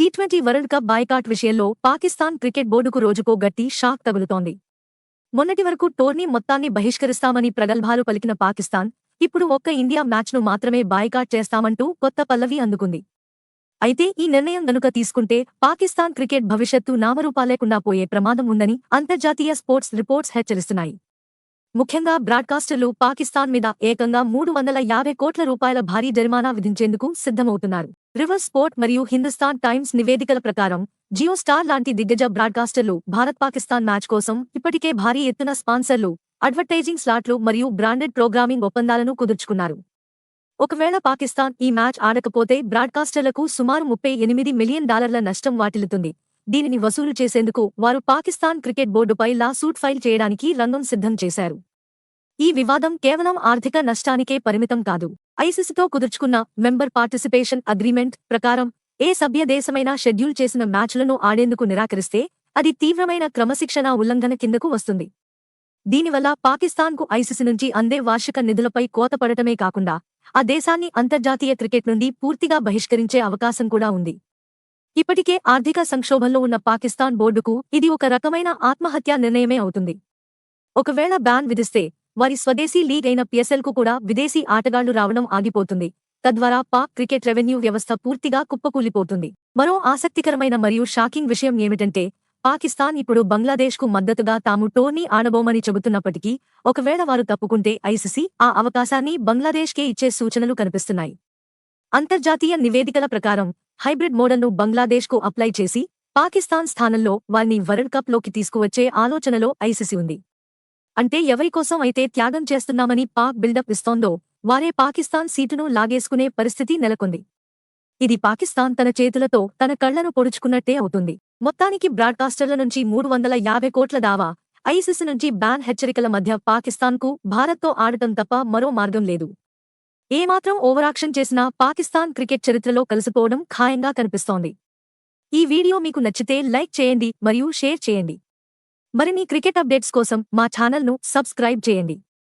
T twenty world cup boycott విషయంలో Pakistan cricket బోర్డుకు రోజుకో గట్టి షాక్ తగులుతోంది. మొన్నటి వరకు టోర్నీ మొత్తాన్ని బహిష్కరిస్తామని ప్రగల్భాలు పలికిన పాకిస్తాన్ ఇప్పుడు ఒక్క ఇండియా మ్యాచ్ను మాత్రమే బాయ్కాట్ చేస్తామంటూ కొత్త పల్లవి అందుకుంది. అయితే ఈ నిర్ణయం గనుక తీసుకుంటే పాకిస్తాన్ క్రికెట్ భవిష్యత్తు నామరూపాలేకుండా పోయే ప్రమాదం ఉందని అంతర్జాతీయ స్పోర్ట్స్ రిపోర్ట్స్ హెచ్చరిస్తున్నాయి. ముఖ్యంగా బ్రాడ్కాస్టర్లు పాకిస్తాన్ మీద ఏకంగా మూడు వందల యాభై కోట్ల రూపాయల భారీ జరిమానా విధించేందుకు సిద్ధమవుతున్నారు. రివర్ స్పోర్ట్ మరియు హిందుస్థాన్ టైమ్స్ నివేదికల ప్రకారం జియో స్టార్ లాంటి దిగ్గజ బ్రాడ్కాస్టర్లు భారత్ పాకిస్తాన్ మ్యాచ్ కోసం ఇప్పటికే భారీ ఎత్తున స్పాన్సర్లు అడ్వర్టైజింగ్ స్లాట్లు మరియు బ్రాండెడ్ ప్రోగ్రామింగ్ ఒప్పందాలను కుదుర్చుకున్నారు. ఒకవేళ పాకిస్తాన్ ఈ మ్యాచ్ ఆడకపోతే బ్రాడ్కాస్టర్లకు సుమారు ముప్పై ఎనిమిది మిలియన్ డాలర్ల నష్టం వాటిల్లుతుంది. దీనిని వసూలు చేసేందుకు వారు పాకిస్తాన్ క్రికెట్ బోర్డుపై లా సూట్ ఫైల్ చేయడానికి రంగం సిద్ధం చేశారు. ఈ వివాదం కేవలం ఆర్థిక నష్టానికే పరిమితం కాదు. ఐసిసితో కుదుర్చుకున్న మెంబర్ పార్టిసిపేషన్ అగ్రిమెంట్ ప్రకారం ఏ సభ్యదేశమైనా షెడ్యూల్ చేసిన మ్యాచ్లను ఆడేందుకు నిరాకరిస్తే అది తీవ్రమైన క్రమశిక్షణా ఉల్లంఘన కిందకు వస్తుంది. దీనివల్ల పాకిస్తాన్కు ఐసిసి నుంచి అందే వార్షిక నిధులపై కోతపడటమే కాకుండా ఆ దేశాన్ని అంతర్జాతీయ క్రికెట్ నుండి పూర్తిగా బహిష్కరించే అవకాశం కూడా ఉంది. ఇప్పటికే ఆర్థిక సంక్షోభంలో ఉన్న పాకిస్తాన్ బోర్డుకు ఇది ఒక రకమైన ఆత్మహత్యా నిర్ణయమే అవుతుంది. ఒకవేళ బ్యాన్ విధిస్తే వారి స్వదేశీ లీగ్ అయిన పిఎస్ఎల్కు కూడా విదేశీ ఆటగాళ్ళు రావడం ఆగిపోతుంది. తద్వారా పాక్ క్రికెట్ రెవెన్యూ వ్యవస్థ పూర్తిగా కుప్పకూలిపోతుంది. మరో ఆసక్తికరమైన మరియు షాకింగ్ విషయం ఏమిటంటే పాకిస్తాన్ ఇప్పుడు బంగ్లాదేశ్కు మద్దతుగా తాము టోర్నీ ఆడబోమని చెబుతున్నప్పటికీ ఒకవేళ వారు తప్పుకుంటే ఐసిసి ఆ అవకాశాన్ని బంగ్లాదేశ్కే ఇచ్చే సూచనలు కనిపిస్తున్నాయి. అంతర్జాతీయ నివేదికల ప్రకారం హైబ్రిడ్ మోడల్ను బంగ్లాదేశ్కు అప్లై చేసి పాకిస్తాన్ స్థానంలో వారిని వరల్డ్ కప్లోకి తీసుకువచ్చే ఆలోచనలో ఐసిసి ఉంది. అంటే ఎవరికోసం అయితే త్యాగం చేస్తున్నామని పాక్ బిల్డప్ ఇస్తోందో వారే పాకిస్తాన్ సీటును లాగేసుకునే పరిస్థితి నెలకొంది. ఇది పాకిస్తాన్ తన చేతులతో తన కళ్ళను పొడుచుకున్నట్టే అవుతుంది. మొత్తానికి బ్రాడ్కాస్టర్ల నుంచి మూడు వందల యాభై కోట్ల దావా ఐసిసి నుంచి బ్యాన్ హెచ్చరికల మధ్య పాకిస్తాన్కు భారత్తో ఆడటం తప్ప మరో మార్గం లేదు. ఏమాత్రం ఓవరాక్షన్ చేసినా పాకిస్తాన్ క్రికెట్ చరిత్రలో కలిసిపోవడం ఖాయంగా కనిపిస్తోంది. ఈ వీడియో మీకు నచ్చితే లైక్ చేయండి మరియు షేర్ చేయండి. మరిన్ని క్రికెట్ అప్డేట్స్ కోసం మా ఛానల్ను సబ్స్క్రైబ్ చేయండి.